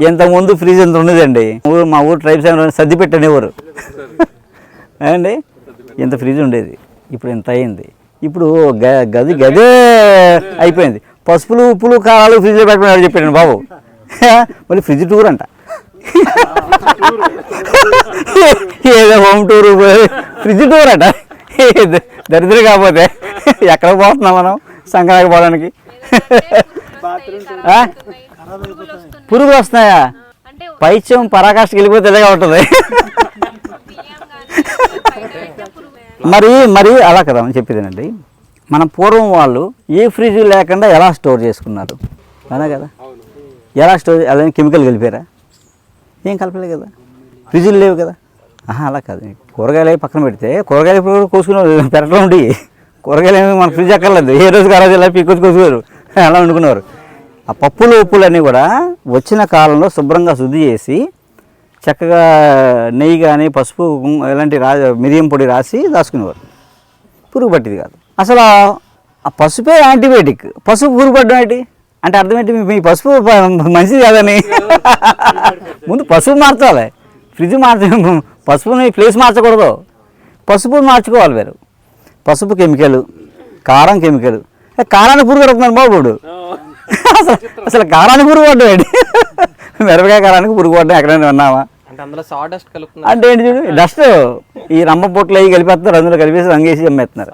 ఇంతకుముందు ఫ్రిడ్జ్ ఎంత ఉండేదండి. మా ఊరు ట్రైబ్స్ సర్ది పెట్టనేవారు అండి ఇంత ఫ్రిడ్జ్ ఉండేది. ఇప్పుడు ఇంత అయింది. ఇప్పుడు గ- గది గదే అయిపోయింది. పసుపులు ఉప్పులు కారాలు ఫ్రిడ్జ్లో పెట్టమని చెప్పాడు బాబు. మళ్ళీ ఫ్రిడ్జ్ టూర్ అంట. ఏదో హోమ్ టూర్ ఫ్రిడ్జ్ టూర్ అంట. దరిద్రం కాకపోతే ఎక్కడ పోతున్నాం మనం సంక్రాంతి పోవడానికి? పురుగులు వస్తున్నాయా? అంటే పైత్యం పరాకాష్ఠకి వెళ్ళిపోతే ఇలాగే ఉంటుంది. మరి మరి అలా కదా అని చెప్పేదేనండి మన పూర్వం వాళ్ళు ఏ ఫ్రిడ్జ్ లేకుండా ఎలా స్టోర్ చేసుకున్నారు? అలా కదా. ఎలా స్టోర్ అలా కెమికల్ కలిపారా? ఏం కలపలేదు కదా. ఫ్రిడ్జ్లు లేవు కదా. ఆహా అలా కాదు. కూరగాయలు అవి పక్కన పెడితే కూరగాయలు ఇప్పుడు కూడా కోసుకునే పెరట్లో ఉండి కూరగాయలు ఏమి మన ఫ్రిడ్జ్ అక్కర్లేదు. ఏ రోజు ఆ రోజు ఇలా పీకొచ్చి కోసుకున్నారు అలా వండుకున్నారు ఆ పప్పులు ఉప్పులు అన్నీ కూడా వచ్చిన కాలంలో శుభ్రంగా శుద్ధి చేసి చక్కగా నెయ్యి కానీ పసుపు ఇలాంటి రా మిరియం పొడి రాసి దాచుకునేవారు. పురుగు పట్టేది కాదు. అసలు ఆ- పసుపే యాంటీబయాటిక్. పసుపు పురుగు పట్టడం ఏంటి? అంటే అర్థం ఏంటి? మీ- పసుపు మంచిది కాదని. ముందు పసుపు మార్చాలి. ఫ్రిడ్జ్ మార్చ పసుపుని ప్లేస్ మార్చకూడదు. పసుపు మార్చుకోవాలి వేరు పసుపు కెమికల్ కారం కెమికల్. కారాన్ని పురుగు పడుతున్నాను బాబు ఇప్పుడు. అసలు అసలు కారానికి పురుగు పడ్డం ఏంటి? మిరపకాయ కారానికి పురుగు పడ్డం ఎక్కడైనా విన్నావా? అంటే ఏంటి చూడు డస్ట్ ఈ రంప పొట్లు అవి కలిపేస్తున్నారు అందులో కలిపేసి రంగేసి అమ్మేస్తున్నారు.